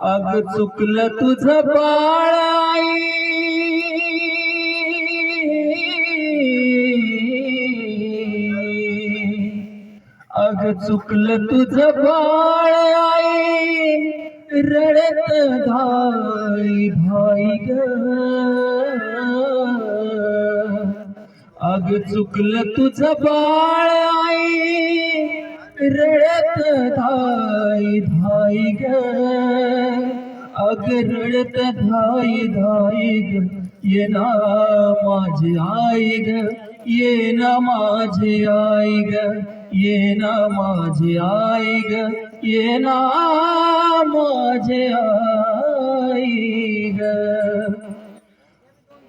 अग चुकलं तुझ बाळाई अग चुकलं तुझ बाळाई रडत धाई भाई ग. अग चुकलं तुझ बाळ रडत धाई धाई ग। अग रडत धाई धाई ग। ये ना आई ग। ये ना आई ग। ये ना आई ग। ये ना माझी आई ग।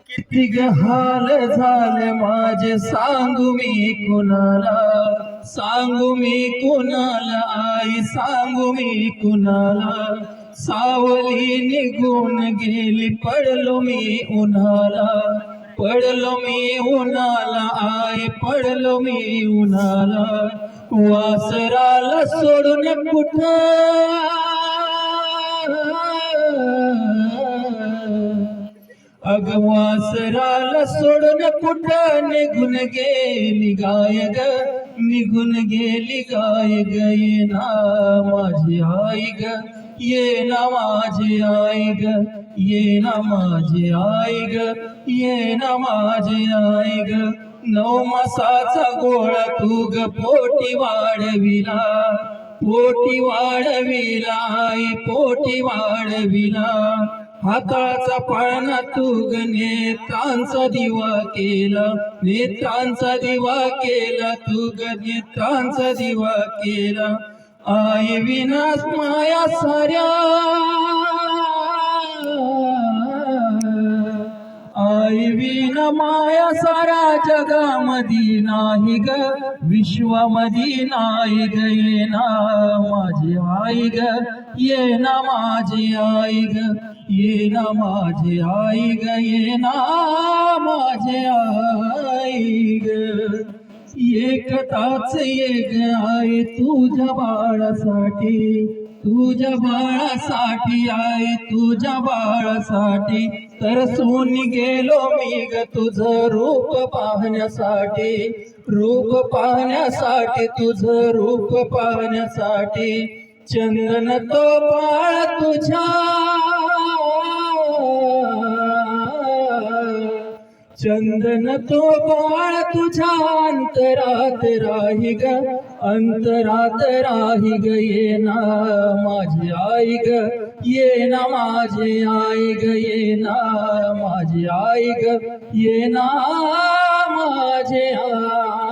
किती हाल झाले माझे सांगू मी कुणाला सांगू मी कुणाला आई सांगू मी कुणाला? सावली निघून गेली पडलो मी उन्हाला. पडलो मी उन्हाला आई पडलो मी उन्हाला. वासराला सोडून कुठं? अगवासराला सोडून कुठं निघून गेली गाय ग निघून गेली गाय ग ये ना माझी आई ग ये ना माझी आई ग ये ना माझी आई ग ये ना माझी आई ग नऊ मासाचा गोळा तू ग पोटी वाढविला पोटी वाढविला आई पोटी वाढविला. हाताळाचा पाळणा तू ग नेत्रांचा दिवा केला. नेत्रांचा दिवा केला तू ग नेत्रांचा दिवा केला. आई विनाश माया साऱ्या. आई विन माया सारा जगामधी नाही ग. विश्वामधी नाही ग ये ना माझी आई ग. ये ना माझी आई ग. ये ना माझे आई ग ये ना माझे आई ग. एकताच एक आहे तुझ्या बाळासाठी तुझ्या बाळासाठी आहे तुझ्या बाळासाठी. तर सून गेलो मी ग तुझं रूप पाहण्यासाठी रूप पाहण्यासाठी तुझं रूप पाहण्यासाठी. चंदन तो बाळ तुझ्या. चंदन तो बाळ तुझ्या अंतरात राही ग अंतरात राही ग ये ना माझी आई ग ये ना माझी आई ग ये ना माझी आई ग ये ना माझे आई